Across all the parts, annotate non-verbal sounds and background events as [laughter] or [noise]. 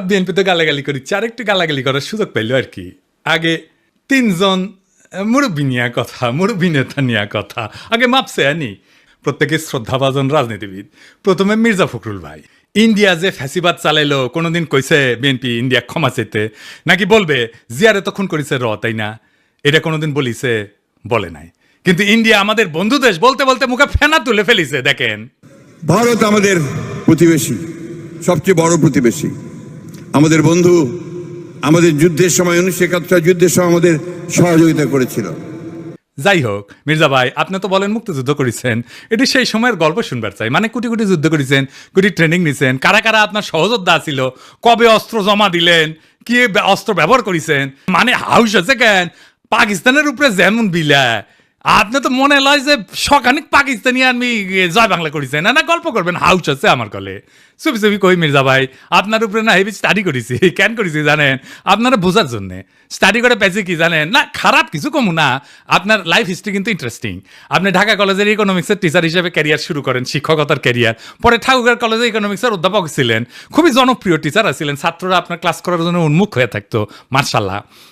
BNP তো গালাগালি করিচ্ছে আর একটু গালাগালি করার সুযোগ পেল আর কি। আগে তিনজন মুরব্বী নিয়ে কথা, মুরব্বী নেতা নিয়ে কথা, আগে মাপছে আনি। প্রত্যেকে শ্রদ্ধাভাজন রাজনীতিবিদ। প্রথমে মির্জা ফখরুল ভাই। ইন্ডিয়া যে ফ্যাসিবাদ চালাইলো, কোনোদিন কইছে বিএনপি ইন্ডিয়া ক্ষমা চেতে নাকি বলবে, জিয়ারে তখন করেছে র, তাই না? এটা কোনোদিন বলিছে, বলে নাই। কিন্তু ইন্ডিয়া আমাদের বন্ধু দেশ বলতে বলতে মুখে ফেনা তুলে ফেলিছে, দেখেন। ভারত আমাদের প্রতিবেশী, সবচেয়ে বড় প্রতিবেশী। আমাদের বন্ধু আমাদের যুদ্ধের সময়, উনিশশো একাত্তর যুদ্ধের সময় আমাদের সহযোগিতা করেছিল। যাই হোক, মির্জা ভাই, আপনি তো বলেন মুক্তিযুদ্ধ করেছেন। এটি সেই সময়ের গল্প শুনবার চাই। মানে কোটি কোটি যুদ্ধ করেছেন, কোটি ট্রেনিং নিছেন। কারা কারা আপনার সহযোদ্ধা ছিল? কবে অস্ত্র জমা দিলেন? কি অস্ত্র ব্যবহার করেছেন? মানে হাউস আছে কেন? পাকিস্তানের উপরে যেমন বিলা আপনি তো মনে লয় যে সখানিক পাকিস্তানি আমি জয় বাংলা করেছেন না না, গল্প করবেন হাউস আছে আমার কলে চুপি চুপি কই মির্জা ভাই? আপনার উপরে না হেবি স্টাডি করেছি, [laughs] কেন করেছি জানেন? আপনারা বোঝার জন্যে। স্টাডি করে পেয়েছি কি জানেন? না, খারাপ কিছু কমু না। আপনার লাইফ হিস্ট্রি কিন্তু ইন্টারেস্টিং আপনি ঢাকা কলেজের ইকোনমিক্সের টিচার হিসেবে ক্যারিয়ার শুরু করেন, শিক্ষকতার ক্যারিয়ার পরে ঠাকুরগাঁও কলেজে ইকোনমিক্সের অধ্যাপক ছিলেন। খুবই জনপ্রিয় টিচার ছিলেন ছাত্ররা আপনার ক্লাস করার জন্য উন্মুখ হয়ে থাকতো, মার্শাল্লাহ।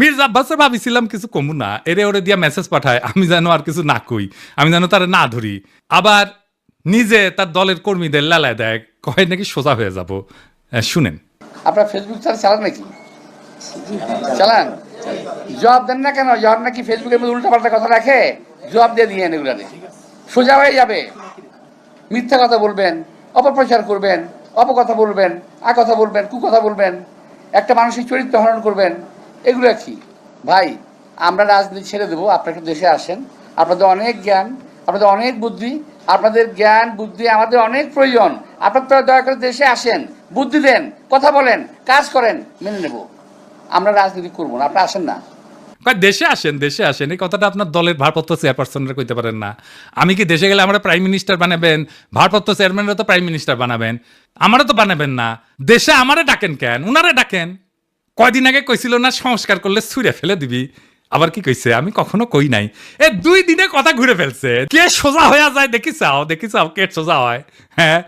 মির্জা আব্বাসে ভাবিছিলাম কিছু কমু না এরে ওরে দিয়া মেসেজ পাঠায়, আমি যেন আর কিছু না কই, আমি যেন তার না ধরি। আবার নিজে তার দলের কর্মীদের লালায় দেয়, কয় নাকি সোজা হয়ে যাব। শুনেন। আপনার ফেসবুক চালা চালান নাকি? চালান? জবাব দেন না কেন? জবাব নাকি ফেসবুকের মধ্যে উল্টা পাল্টা কথা রাখে? জবাব দিয়ে দিয়ে এগুলারে। সোজা হয়ে যাবে। মিথ্যা কথা বলবেন, অপপ্রচার করবেন, অপকথা বলবেন কথা বলবেন, কুকথা বলবেন, একটা মানসিক চরিত্র হরণ করবেন এগুলো কি? ভাই, আমরা রাজনীতি ছেড়ে দেবো আপনাকে দেশে আসেন। আপনাদের অনেক জ্ঞান, আপনাদের অনেক বুদ্ধি, আপনাদের জ্ঞান, বুদ্ধি আমাদের অনেক প্রয়োজন। আপনারা দয়া করে দেশে আসেন, বুদ্ধি দেন, কথা বলেন, কাজ করেন, মেনে নেব। আমরা রাজনীতি করব না, আপনি আসেন না। দেশে আসেন দেশে আসেন, এই কথাটা আপনার দলের ভারপ্রাপ্ত চেয়ারপারসনরা কইতে পারেন না। আমি কি দেশে গেলে আমরা প্রাইম মিনিস্টার বানাবেন? ভারপ্রাপ্ত চেয়ারম্যানরা তো প্রাইম মিনিস্টার বানাবেন। আমারও তো বানাবেন না। দেশে আমারে ডাকেন কেন? উনারে ডাকেন। কয়দিন আগে কইছিল না, সংস্কার করলে ছুঁড়ে ফেলে দিবি। আবার কি কইছে? আমি কখনো কই নাই। এ, দুই দিনে কথা ঘুরে ফেলছে। কে সোজা হয়ে যায় দেখি চাও দেখি চাও কে সোজা হয়। হ্যাঁ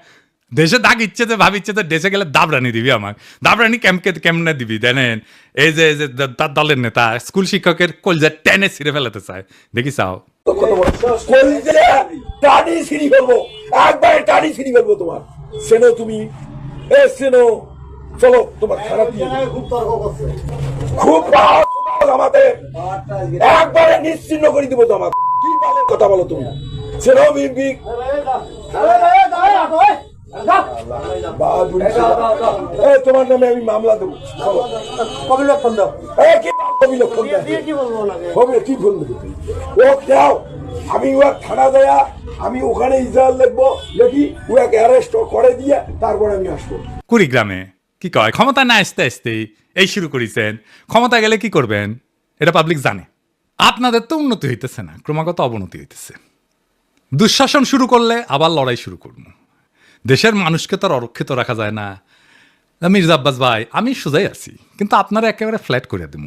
দেশে দাগ ইচ্ছে যে ভাবিচ্ছে যে, দেশে গেলে দাবরানি দিবি আমাক দাবরানি কেমকে, কেমনে দিবি জানেন? এই যে এই যে তার দলের নেতা, স্কুল শিক্ষকের কলজা টেনে ছিঁড়ে ফেলাতে চায়। দেখি চাও। টানি ছিঁড়ি ফেলব। একবার টানি তোমার। সেনো তুমি? এ চলো, তোমার খারাপ খুব আমাদের। একবারে নিশ্চিন্ন করে দিব তোমার কি কথা বলো তুমি? তোমার নামে আমি মামলা দেবো। কি ও আমি থানা দেয়া, আমি ওখানে ইসরায়েল লিখব। লিখি ওকে অ্যারেস্ট করে দিয়ে, তারপরে আমি আসব। কুড়িগ্রামে। কি কয়? ক্ষমতা না আসতে আসতেই এই শুরু করেছেন। ক্ষমতা গেলে কি করবেন? এটা পাবলিক জানে। আপনাদের তো উন্নতি হইতেছে না, ক্রমাগত অবনতি হইতেছে। দুঃশাসন শুরু করলে আবার লড়াই শুরু করব। দেশের মানুষকে তো আর অরক্ষিত রাখা যায় না। মির্জা আব্বাস ভাই, আমি সোজাই আছি, কিন্তু আপনারা একেবারে ফ্ল্যাট করে দিব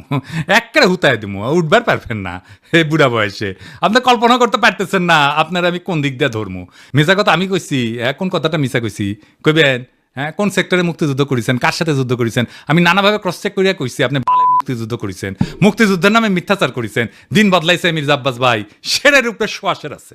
একেবারে হুতায় দিব উঠবার পারবেন না, হে বুড়া বয়সে। আপনি কল্পনা করতে পারতেছেন না, আপনারা আমি কোন দিক দিয়ে ধরবো মিশা কথা আমি কইছি কোন কথাটা মিশা কইছি। কইবেন হ্যাঁ কোন সেক্টরে মুক্তিযুদ্ধ করেছেন? কার সাথে যুদ্ধ করেছেন? আমি নানাভাবে ক্রস চেক করিয়া কইছি, আপনি বালের মুক্তিযুদ্ধ করেছেন। মুক্তিযুদ্ধের নামে মিথ্যাচার করেছেন। দিন বদলাইছে মির্জা আব্বাস ভাই। শেরের উপরে শোয়াশের আছে।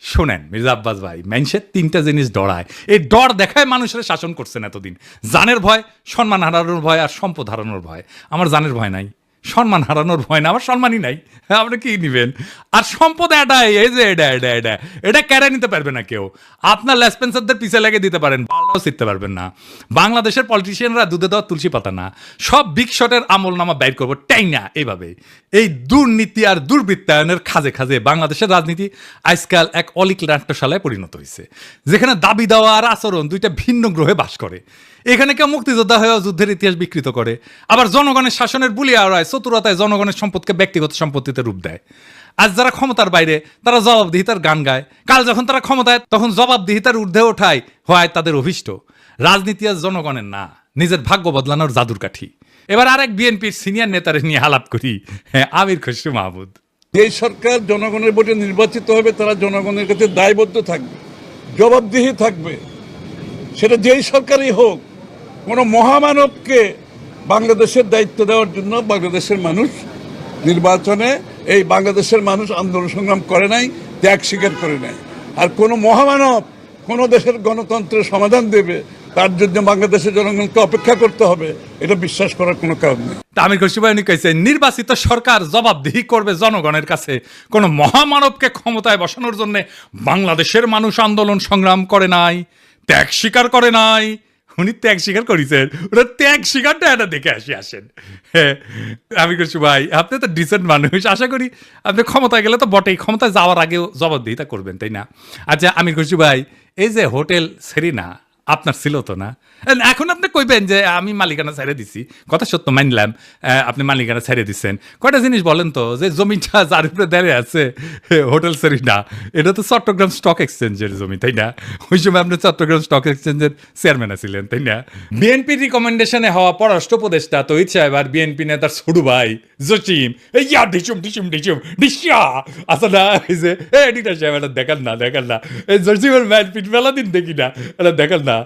শোনেন, মির্জা আব্বাস ভাই মানুষের তিনটা জিনিস ডরায়। এই ডর দেখায় মানুষের শাসন করছেন এতদিন। জানের ভয়, সম্মান হারানোর ভয় আর সম্পদ হারানোর ভয়। আমার জানের ভয় নাই। সম্মান হারানোর ভয় না, আমার সম্মানই নাই। আপনি কি নিবেন? আর সম্পদ এটাই এই যে এটা এটা এটা এটা কেড়ে নিতে পারবে না কেউ। আপনার লেসপেন্সারদের পিছে লেগে দিতে পারেন বাল্লাও শিখতে পারবেন না। বাংলাদেশের পলিটিশিয়ানরা দুধে দেওয়া তুলসী পাতা না। সব বিগ শটের আমল নামা বাইর করব, টাই না, এইভাবে। এই দুর্নীতি আর দুর্বৃত্তায়নের খাজে খাজে বাংলাদেশের রাজনীতি আজকাল এক অলিক নাট্যশালায় পরিণত হয়েছে। যেখানে দাবি দেওয়া আর আচরণ দুইটা ভিন্ন গ্রহে বাস করে। এখানে কেউ মুক্তিযোদ্ধা হয়েও যুদ্ধের ইতিহাস বিকৃত করে। আবার জনগণের শাসনের বুলি আড়ায় চতুরতায় জনগণের সম্পদকে ব্যক্তিগত সম্পত্তিতে রূপ দেয়। আজ যারা ক্ষমতার বাইরে, তারা জবাবদিহিতার গান গায়। কাল যখন তারা ক্ষমতায়, তখন জবাবদিহিতার ঊর্ধ্বে ওঠায় হয় তাদের অভিষ্ট। রাজনীতি আজ জনগণের না, নিজের ভাগ্য বদলানোর জাদুর কাঠি। এবার আরেক বিএনপির সিনিয়র নেতারে নিয়ে আলাপ করি হ্যাঁ আমির খসরু মাহমুদ। যে সরকার জনগণের ভোটে নির্বাচিত হবে, তারা জনগণের কাছে দায়বদ্ধ থাকবে, জবাবদিহি থাকবে। সেটা যেই সরকারই হোক, কোনো মহামানবকে বাংলাদেশের দায়িত্ব দেওয়ার জন্য বাংলাদেশের মানুষ নির্বাচনে এই বাংলাদেশের মানুষ আন্দোলন সংগ্রাম করে নাই, ত্যাগ স্বীকার করে নাই। আর কোনো মহামানব কোনো দেশের গণতন্ত্রের সমাধান দেবে, তার জন্য বাংলাদেশের জনগণকে অপেক্ষা করতে হবে, এটা বিশ্বাস করার কোনো কারণ নেই। তা আমির খসরু ভাই নির্বাচিত সরকার জবাবদিহি করবে জনগণের কাছে। কোন মহামানবকে ক্ষমতায় বসানোর জন্য বাংলাদেশের মানুষ আন্দোলন সংগ্রাম করে নাই, ত্যাগ স্বীকার করে নাই উনি ত্যাগ স্বীকার করেছেন। ওরা ত্যাগ স্বীকারটা এটা দেখে আসি, আসেন। হ্যাঁ আমি করছি ভাই, আপনি তো ডিসেন্ট মানুষ। আশা করি আপনি ক্ষমতায় গেলে তো বটেই। ক্ষমতায় যাওয়ার আগেও জবাবদিহিতা করবেন, তাই না? আচ্ছা আমি করছি ভাই, এই যে হোটেল সেরিনা আপনার ছিল তো না? এখন আপনি কইবেন যে, আমি মালিকানা ছেড়ে দিছি। কথা সত্য, মানলাম। আপনি মালিকানা ছেড়ে দিচ্ছেন কয়টা জিনিস বলেন তো, যে জমিটা [laughs] যার উপরে দাঁড়িয়ে আছে হোটেল সেরিনা এটা তো চট্টগ্রাম স্টক এক্সচেঞ্জের জমি, তাই না? ওই সময় আপনি চট্টগ্রাম স্টক এক্সচেঞ্জের চেয়ারম্যান ছিলেন তাই না? বিএনপির রিকমেন্ডেশনে হওয়া পররাষ্ট্র উপদেষ্টা তৈত সাহেব আর বিএনপি নেতার ছোটু ভাই, জসিম ইয়া, ডিসুম ডিসুম ডিসুম, ডিসিয়া। আচ্ছা না এই যে এডিটার সাহেব, এটা দেখান না দেখান না। এই জসিমের ম্যান পিট মেলা দিন দেখি না, এটা দেখান না।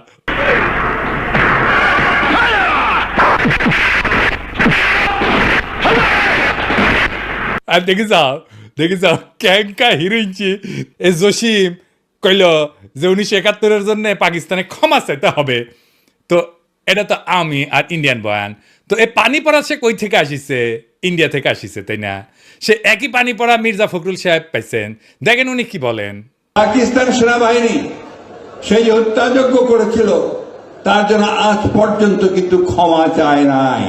আর দেখি যাও দেখি যাও ক্যাঙ্কা হিরোইনছি এ জসিম কইল যে উনিশশো একাত্তরের জন্য পাকিস্তানে ক্ষমা চাইতে হবে। তো এটা তো আমি আর ইন্ডিয়ান বয়ান। তো এই পানি পড়া সে কই থেকে আসিছে? ইন্ডিয়া থেকে আসিছে, তাই না? সে একই পানি পড়া মির্জা ফখরুল সাহেব পাইছেন। দেখেন উনি কি বলেন। পাকিস্তান সেনাবাহিনী সেই যে হত্যাযজ্ঞ করেছিল। তার জন্য আজ পর্যন্ত কিন্তু ক্ষমা চায় নাই।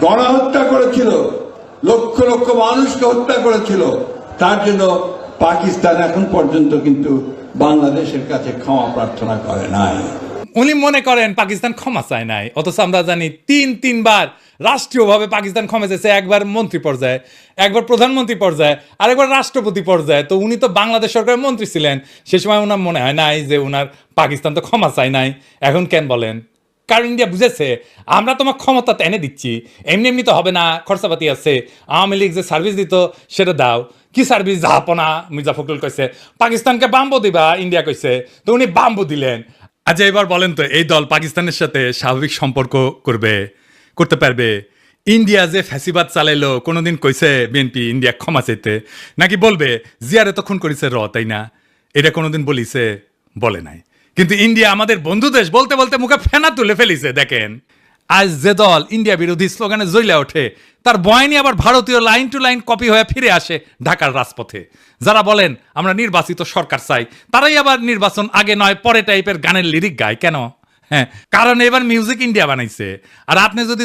গণহত্যা করেছিল। লক্ষ লক্ষ মানুষকে হত্যা করেছিল। তার জন্য পাকিস্তান এখন পর্যন্ত কিন্তু বাংলাদেশের কাছে ক্ষমা প্রার্থনা করে নাই। উনি মনে করেন পাকিস্তান ক্ষমা চায় নাই। অথচ আমরা জানি তিন, তিনবার রাষ্ট্রীয়ভাবে পাকিস্তান ক্ষমা চেয়েছে, একবার মন্ত্রী পর্যায়ে, একবার প্রধানমন্ত্রী পর্যায়ে, আরেকবার রাষ্ট্রপতি পর্যায়ে। তো উনি তো বাংলাদেশ সরকারের মন্ত্রী ছিলেন। সে সময় ওনার মনে হয় নাই যে ওনার পাকিস্তান তো ক্ষমা চায় নাই। এখন কেন বলেন? কারণ ইন্ডিয়া বুঝেছে, আমরা তোমার ক্ষমতা এনে দিচ্ছি। এমনি এমনি তো হবে না, খরচাপাতি আছে। আওয়ামী লীগ যে সার্ভিস দিত, সেটা দাও। কি সার্ভিস যাহাপনা মির্জা ফখরুল কইছে, পাকিস্তানকে বাম্বু দিবা ইন্ডিয়া কইছে। তো উনি বাম্বু দিলেন। আচ্ছা এবার বলেন তো, এই দল পাকিস্তানের সাথে স্বাভাবিক সম্পর্ক করবে, করতে পারবে? ইন্ডিয়া যে ফ্যাসিবাদ চালাইলো, কোনোদিন কইছে বিএনপি ইন্ডিয়া ক্ষমা চাইতে? নাকি বলবে, জিয়ার এতক্ষণ করেছে র তাই না? এটা কোনোদিন বলিছে, বলে নাই। কিন্তু ইন্ডিয়া আমাদের বন্ধু দেশ, বলতে বলতে মুখে ফেনা তুলে ফেলিছে, দেখেন। আজ যে দল ইন্ডিয়া বিরোধী স্লোগানে জ্বলে ওঠে, তার বয়নি আবার ভারতীয় লাইন টু লাইন কপি হয়ে ফিরে আসে ঢাকার রাজপথে। যারা বলেন, আমরা নির্বাচিত সরকার চাই, তারাই আবার নির্বাচন আগে নয়, পরে টাইপের গানের লিরিক গায়। কেন? হ্যাঁ কারণ এবার মিউজিক ইন্ডিয়া বানাইছে। আর আপনি যদি